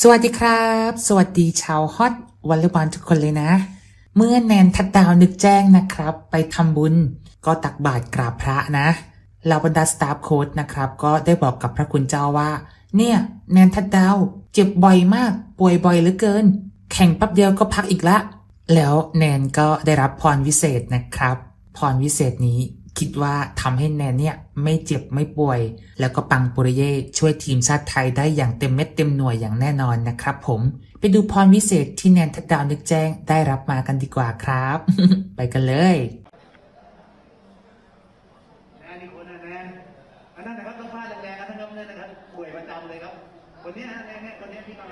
สวัสดีครับ สวัสดีชาวฮอตวอลเลย์บอลทุกคนเลยนะ เมื่อแนนทัดดาวนึกแจ้งนะครับ ไปทำบุญก็ตักบาตรกราบพระนะเหล่าบรรดาสตาฟโค้ดนะครับ ก็ได้บอกกับพระคุณเจ้าว่า เนี่ย แนนทัดดาว เจ็บบ่อยมาก ป่วยบ่อยเหลือเกิน แข่งแป๊บเดียวก็พักอีกละ แล้วแนนก็ได้รับพรวิเศษนะครับ พรวิเศษนี้ คิดว่าทำให้แนนเนี่ยไม่เจ็บไม่ป่วย แล้วก็ปังปุริเย่ช่วยทีมชาติไทยได้อย่างเต็มเม็ดเต็มหน่วยอย่างแน่นอนนะครับผม ไปดูพรวิเศษที่แนนทัดดาวนึกแจ้งได้รับมากันดีกว่าครับ ไปกันเลยนะนี่คนนะนะอันนั้นนะครับต้องพลาแรงๆนะครับท่านครับเนี่ยนะครับป่วยประจำเลยครับคนนี้นะเนี่ยเนี่ยคนนี้ที่ตัง